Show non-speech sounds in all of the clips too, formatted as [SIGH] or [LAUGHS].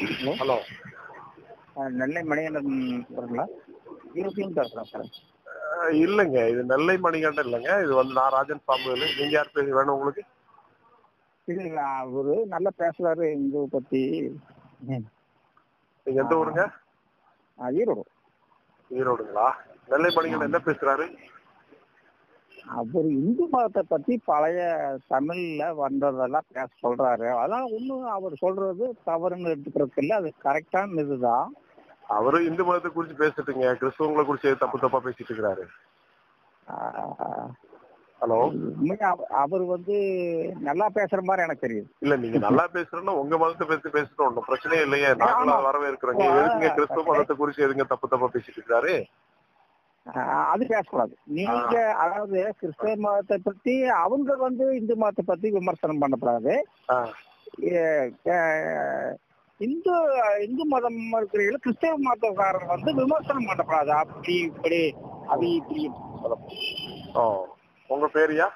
Hello. நெல்லை மணிகண்டன் அவர்களா? இருபத்தையும் பேசுகிறேன் sir. இல்லைங்க. இது நெல்லை மணிகண்டன் இல்லைங்க. இது வந்து நான் ராஜன் சாமுவேல் நீங்க யார் பேர்? வேணும் உங்களுக்கு? இல்லைங்க அவரு நல்லா பேசுறாரு இந்து பத்தி. ம். நீங்க எந்த ஊருங்க? ஆ, ஈரோடு. ஈரோடுங்களா? நெல்லை மணிகண்டன் என்ன பேசுறாரு? அவர் இந்து மதத்தை பத்தி பழைய தமிழ்ல வந்ததெல்லாம் பேச சொல்றாரு. அதான் ஒன்றும் அவர் சொல்றது தவறுன்னு எடுத்துக்கிறதுக்கு இல்லை அது கரெக்டான இதுதான். அவரு இந்து மதத்தை குறிச்சு பேசிட்டுங்க. கிறிஸ்தவங்களை குறிச்சு தப்பு தப்பா பேசிட்டு இருக்கிறாரு. ஹலோ? அவர் வந்து நல்லா பேசுற மாதிரி எனக்கு தெரியுது. இல்ல நீங்க நல்லா பேசுறேன்னா உங்க மதத்தை பத்தி பேசுறது ஒண்ணும் பிரச்சனையே இல்லையே. நாங்களும் வரவேற்கிறோங்க எதுக்குங்க கிறிஸ்தவ மதத்தை குறிச்சு எதுங்க தப்பு தப்பா பேசிட்டு இருக்காரு அது பேசக்கூடாது. நீங்க அதாவது கிறிஸ்தவ மதத்தை பத்தி அவங்க வந்து இந்து மதத்தை பத்தி விமர்சனம் பண்ணக்கூடாது இந்து இந்து மதம் இருக்கிறவங்க கிறிஸ்தவ மதக்காரங்க வந்து விமர்சனம் பண்ணக்கூடாது அப்படி இப்படி அது இப்படி. ஓ உங்க பேரியா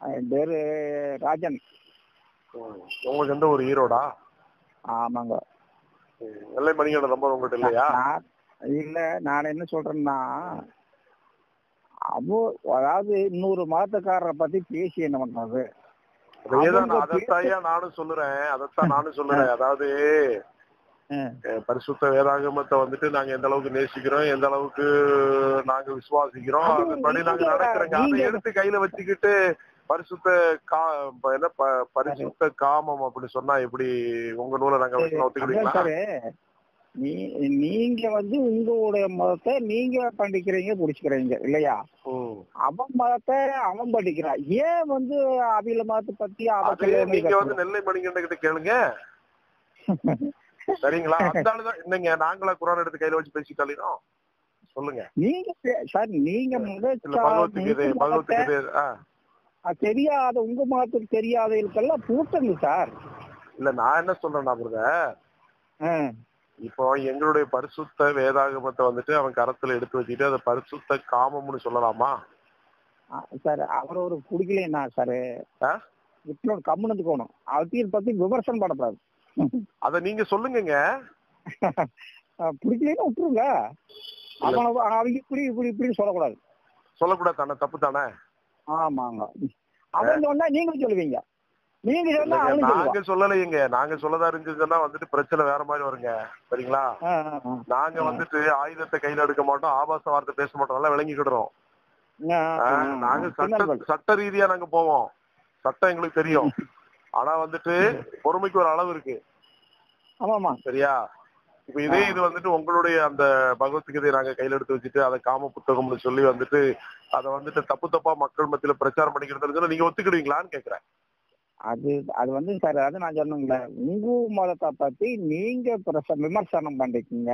என் பேரு ராஜன். உங்களுக்கு எந்த ஒரு ஈரோடா? ஆமாங்க. ம், நெல்லை மணிகண்டன் நம்பர் உங்ககிட்ட இல்லையா? இல்ல நான் என்ன சொல்றேன்னா அவோ அதாவது இன்னொரு மதத்துக்காரரை பத்தி பேசி என்ன பண்றது? நானும் சொல்லுறேன். அதைத்தான் நானும் சொல்லுறேன். அதாவது பரிசுத்த வேதாகமத்தை வந்துட்டு நாங்க எந்த அளவுக்கு நேசிக்கிறோம் எந்த அளவுக்கு நாங்க விசுவாசிக்கிறோம் அது அதன்படி நாங்க நடக்கிறோங்க அதை எடுத்து கையில வச்சுக்கிட்டு பரிசுத்த கா என்ன பரிசுத்த காமம் அப்படி சொன்னா எப்படி உங்க நூலை நாங்க ஒத்துக்கிறீங்களா நீ நீங்க வந்து உங்களுடைய மதத்தை நீங்க பண்ணிக்கிறீங்க பிடிச்சிக்கிறீங்க இல்லையா. அவன் மதத்தை அவன் படிக்கிறான். ஏன் வந்து அவில மதத்தை பத்தி அவன் நீங்க? வந்து நெல்லை மணிகண்ட கிட்ட கேளுங்க. [LAUGHS] சரிங்களா? அந்த ஆளுதான் என்னங்க நாங்களா குரான் எடுத்து கையில வச்சு பேசி தள்ளினோம் சொல்லுங்க. நீங்க சார் நீங்க முத இல்ல பகவத்கீதை உங்க மதத்தை பகவத்கீதை ஆ. அது தெரியாத உங்க மதத்துக்கு தெரியாதவங்களுக்கெல்லாம் பூட்டுங்க சார். இல்ல நான் என்ன சொல்றேன்னா பிரதர்? ஆ. இப்போ எங்களுடைய பரிசுத்த வேதாகமத்தை வந்துட்டு அவன் கரத்துல எடுத்து வச்சுட்டு அதை பரிசுத்த காமம்னு சொல்லலாமா? சார் அவர் ஒரு பிடிக்கலைன்னா சார் ஆ? விட்டுணும் கம்முனு போகணும். அவத்தையும் பத்தி விமர்சனம் பண்ணக்கூடாது. அத நீங்க சொல்லுங்கங்க. பிடிக்கலைன்னா விட்டுருங்க. அவங்க இப்படி இப்படி இப்படி சொல்லக்கூடாது. சொல்லக்கூடாது தானே? தப்பு தானே? ஆமாங்க. அவன் சொன்னா நீங்களும் சொல்லுவீங்க. நீங்க சொல்லுவான். நாங்க சொல்லதா இருந்துச்சுன்னா வந்துட்டு பிரச்சனை வேற மாதிரி வருங்க. சரிங்களா. நாங்க வந்துட்டு ஆயுதத்தை கையில எடுக்க மாட்டோம். ஆபாச வார்த்தை பேச மாட்டோம். எல்லாம் விளங்கிக்கிடுறோம். நாங்க சட்ட சட்ட ரீதியா நாங்க போவோம். சட்டம் எங்களுக்கு தெரியும். ஆனா வந்துட்டு பொறுமைக்கு ஒரு அளவு இருக்கு. ஆமாமா. சரியா? இப்ப இதே இது வந்துட்டு உங்களுடைய அந்த பகவத்கீதையை நாங்க கையில எடுத்து வச்சுட்டு அதை காம புத்தகம்னு சொல்லி வந்துட்டு அதை வந்துட்டு தப்பு தப்பா மக்கள் மத்தியில பிரச்சாரம் பண்ணிக்கிறது நீங்க ஒத்துக்கிடுவீங்களான்னு கேக்குறேன். அது அது வந்து சார் அது நான் சொன்னேன்ல உங்க மதத்தை பத்தி நீங்க விமர்சனம் பண்ணிக்கீங்க.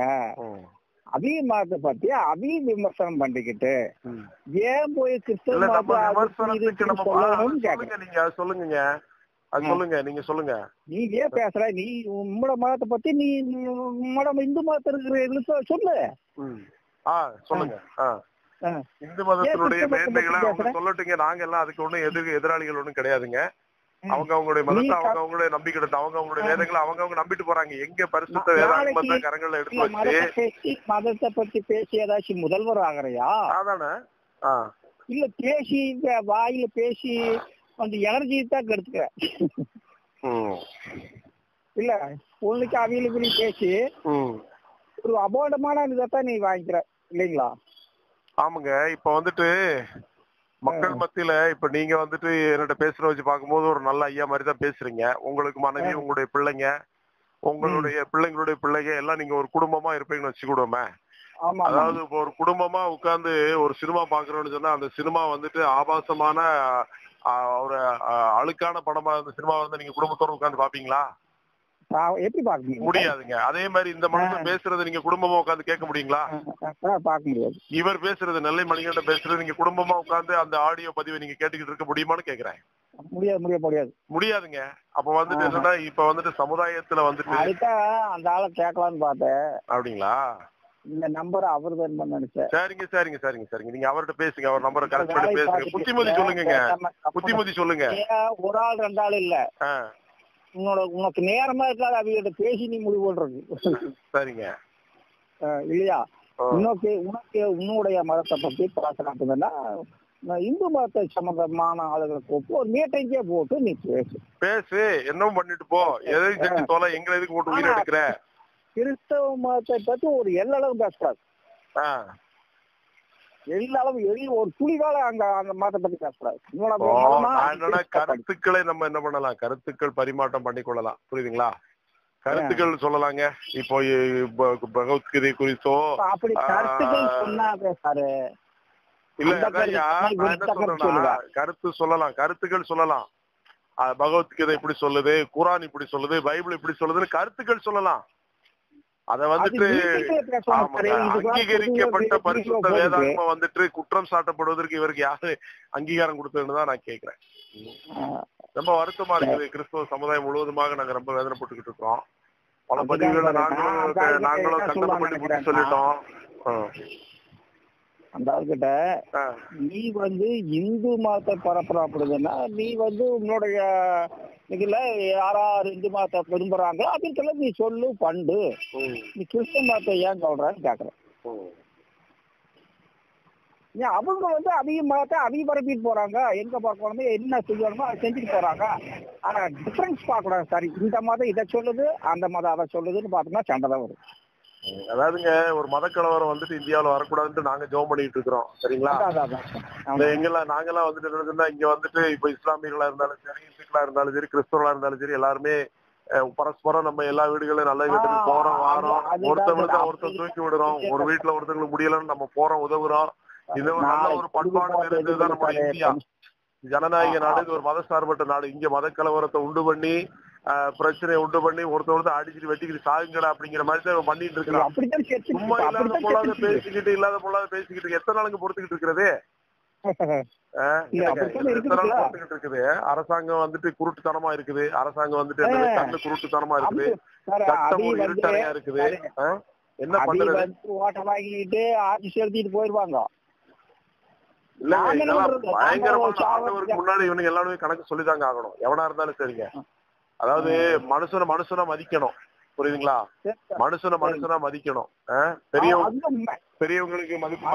அதே மதத்தை பத்தி அதையும் விமர்சனம் பண்ணிக்கிட்டு. ஏன் போய் கிறிஸ்தவ நீங்க சொல்லுங்க. சொல்லுங்க நீங்க சொல்லுங்க. நீ ஏன் பேசுற? நீ உம்மோட மதத்தை பத்தி நீ உம்மோட இந்து மதத்தை இருக்கிற சொல்லு. சொல்லுங்க. இந்து மதத்தினுடைய மேன்மைகளை அவங்க? சொல்லட்டுங்க. நாங்க எல்லாம் அதுக்கு ஒண்ணும் எதிர் எதிராளிகள் ஒண்ணும் கிடையாதுங்க. அவங்க அவங்களுடைய மதத்தை அவங்க அவங்களுடைய நம்பிக்கை அவங்க அவங்களுடைய. வேதங்களை அவங்க அவங்க நம்பிட்டு போறாங்க. எங்க பரிசுத்த நாளைக்கு கரங்கள்ல எடுத்து வச்சு மதத்தை பத்தி பேசி ஏதாச்சும் முதல்வர் ஆகுறியா? அதானே? இல்ல பேசி இந்த வாயில பேசி அந்த எனர்ஜி தான் கெடுத்துக்க. இல்ல உன்னைக்கு அவையில பேசி. ஒரு அபோதமான இதைத்தான் நீ வாங்கிக்கிற இல்லைங்களா? ஆமாங்க இப்ப வந்துட்டு மக்கள் மத்தியில இப்ப நீங்க வந்துட்டு என்கிட்ட பேசுற வச்சு பார்க்கும்போது ஒரு நல்ல ஐயா மாதிரி தான் பேசுறீங்க. உங்களுக்கு மனைவி உங்களுடைய பிள்ளைங்க உங்களுடைய பிள்ளைங்களுடைய பிள்ளைங்க எல்லாம் நீங்க ஒரு குடும்பமா இருப்பீங்கன்னு ஆமா. அதாவது இப்போ ஒரு குடும்பமா உட்கார்ந்து ஒரு சினிமா பாக்குறோம்னு சொன்னா அந்த சினிமா வந்துட்டு ஆபாசமான ஒரு அழுக்கான படமா அந்த சினிமா வந்து நீங்க குடும்பத்தோட உட்கார்ந்து பாப்பீங்களா எப்படி முடியும் முடியாதுங்க. அதே மாதிரி இந்த மனுஷன் பேசுறது நீங்க குடும்பமா உட்கார்ந்து கேட்க முடியுங்களா? ஆ, பார்க்க முடியாது. இவர் பேசுறது நெல்லை மணிகண்டன் பேசுறது நீங்க குடும்பமா உட்கார்ந்து அந்த ஆடியோ பதிவை நீங்க கேட்டுக்கிட்டு இருக்க முடியுமான்னு கேக்குறேன் முடியாது முடிய முடியாது. முடியாதுங்க. அப்ப வந்துட்டு என்னன்னா இப்ப வந்துட்டு சமுதாயத்துல வந்துட்டு அதுதான் அந்த ஆளை கேட்கலான்னு பார்த்தேன். அப்படிங்களா? இந்த நம்பர் அவர் தான் நினைச்சேன். சரிங்க சரிங்க சரிங்க சரிங்க. நீங்க அவர்கிட்ட பேசுங்க அவர் நம்பரை கரெக்ட் பண்ணி பேசுங்க. புத்திமதி சொல்லுங்க புத்திமதி சொல்லுங்க. ஒரு ஆள் ரெண்டு ஆள் இல்ல? உன்னோட உனக்கு நேரமா இருக்காது அவங்ககிட்ட பேசி நீ முடிவு பண்றது. சரிங்க. இல்லையா. உனக்கு உனக்கு உன்னுடைய மதத்தை பத்தி பேசலாம்னா இந்து மதத்தை சம்பந்தமான ஆளுகளை கூப்பிட்டு ஒரு மீட்டிங்கே போட்டு நீ பேசு. பேசு. என்னவும் பண்ணிட்டு போ. எதையும் செஞ்சு தொலை. எங்களை எதுக்கு போட்டு உயிரை எடுக்கிற? கிறிஸ்தவ மதத்தை பத்தி ஒரு எல்லளவு பேசக்கூடாது. எல்லளவு எலி ஒரு துளிவால அங்க அந்த மதத்தை பத்தி பேசக்கூடாது. கருத்துக்களை நம்ம என்ன பண்ணலாம்? கருத்துக்கள் பரிமாற்றம் பண்ணிக்கொள்ளலாம் புரியுதுங்களா? கருத்துக்கள் சொல்லலாங்க. இப்போ பகவத்கீதை குறித்தோ அப்படி கருத்துக்கள் ஆ. சொன்னா பேசாரு இல்ல கருத்து சொல்லலாம். கருத்துக்கள் சொல்லலாம். பகவத்கீதை இப்படி சொல்லுது குரான் இப்படி சொல்லுது பைபிள் இப்படி சொல்லுதுன்னு கருத்துக்கள் சொல்லலாம். அத வந்துட்டு அங்கீகரிக்கப்பட்ட பரிசுத்த. வேதாகம வந்துட்டு குற்றம் சாட்டப்படுவதற்கு இவருக்கு யாரு அங்கீகாரம் கொடுத்ததுன்னு தான் நான் கேக்குறேன் ரொம்ப வருத்தமா இருக்குது கிறிஸ்தவ சமுதாயம் முழுவதுமாக நாங்க ரொம்ப வேதனைப்பட்டுக்கிட்டு இருக்கோம் பல பதிவுகளை நாங்களும் நாங்களும் என்ன கண்டனம் பண்ணி புத்தி சொல்லிட்டோம். அந்த ஆள்கிட்ட. நீ வந்து இந்து மதத்தை பரப்புறாப்படுதுன்னா நீ வந்து உன்னுடைய இதுல யாரா இந்து மதத்தை விரும்புறாங்க அதுக்கெல்லாம் நீ சொல்லு பண்டு. நீ கிறிஸ்தவ மதத்தை ஏன் சொல்றன்னு கேக்குறேன். ஏன் அவங்க வந்து அதிக மதத்தை அதிக பரப்பிட்டு போறாங்க. எங்க பார்க்கணுமோ என்ன செய்யணுமோ அதை செஞ்சுட்டு போறாங்க. ஆனா டிஃபரன்ஸ் பார்க்கக்கூடாது சரி. இந்த மதம் இதை சொல்லுது அந்த மதம் அதை சொல்லுதுன்னு பார்த்தோம்னா சண்டை தான் வரும். அதாவதுங்க ஒரு மதக்கலவரம் வந்துட்டு இந்தியாவுல வரக்கூடாதுன்ட்டு நாங்க ஜோம் பண்ணிட்டு இருக்கிறோம். சரிங்களா. எங்கெல்லாம் நாங்கெல்லாம் வந்துட்டு என்ன சொன்னா இங்க வந்துட்டு இப்ப இஸ்லாமியர்களா இருந்தாலும் சரி இந்துக்களா இருந்தாலும் சரி கிறிஸ்தவர்களா இருந்தாலும் சரி எல்லாருமே பரஸ்பரம் நம்ம எல்லா வீடுகளும் நல்ல வீட்டுக்கு போறோம் வாரோம். ஒருத்தவங்களுக்கு. ஒருத்தர் தூக்கி விடுறோம். ஒரு வீட்டுல ஒருத்தவங்களுக்கு முடியலன்னு நம்ம போறோம் உதவுறோம். இது ஒரு நல்ல ஒரு பண்பாடு இருந்ததுதான் நம்மளோட இந்தியா. ஜனநாயக நாடு இது ஒரு மதசார்பற்ற நாடு. இங்க மத கலவரத்தை உண்டு பண்ணி பிரச்சனை உண்டு பண்ணி ஒருத்த ஒருத்தர் அடிச்சுட்டு வெட்டிக்கிட்டு சாகுங்கடா அப்படிங்கிற மாதிரி தான் பண்ணிட்டு இருக்கலாம் சும்மா இல்லாத பொல்லாத பேசிக்கிட்டு இல்லாத பொல்லாத பேசிக்கிட்டு எத்தனை நாளுக்கு பொறுத்துக்கிட்டு இருக்கிறது? [LAUGHS] இருக்குது அரசாங்கம் வந்துட்டு குருட்டுத்தனமா இருக்குது. அரசாங்கம் வந்துட்டு கண்ணு குருட்டுத்தனமா இருக்குது. சட்டம் இருட்டறையா இருக்குது. என்ன பண்றது? ஓட்டம் வாங்கிட்டு ஆட்சி செலுத்திட்டு போயிருவாங்க. இல்ல பயங்கரமா முன்னாடி இவனுக்கு எல்லாருமே கணக்கு சொல்லிதாங்க ஆகணும். எவனா இருந்தாலும் சரிங்க. அதாவது மனுஷனை மனுஷனா மதிக்கணும். புரியுதுங்களா? மனுஷனை மனுஷனா மதிக்கணும். பெரியவங்க. பெரியவங்களுக்கு மதிப்பு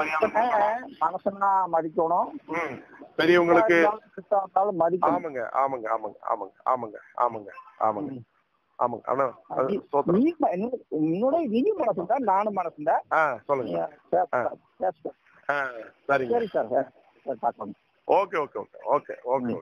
மனுஷனை மதிக்கணும். பெரியவங்களுக்கு ஆமாங்க ஆமாங்க ஆமாங்க ஆமாங்க ஆமாங்க ஆமாங்க ஆமாங்க. ஆமாங்க. இன்னும் உன்னோட நீ மனசுண்டா நானும் மனசுண்டா? சொல்லுங்க. சரிங்க. சரி sir. Okay okay okay okay okay.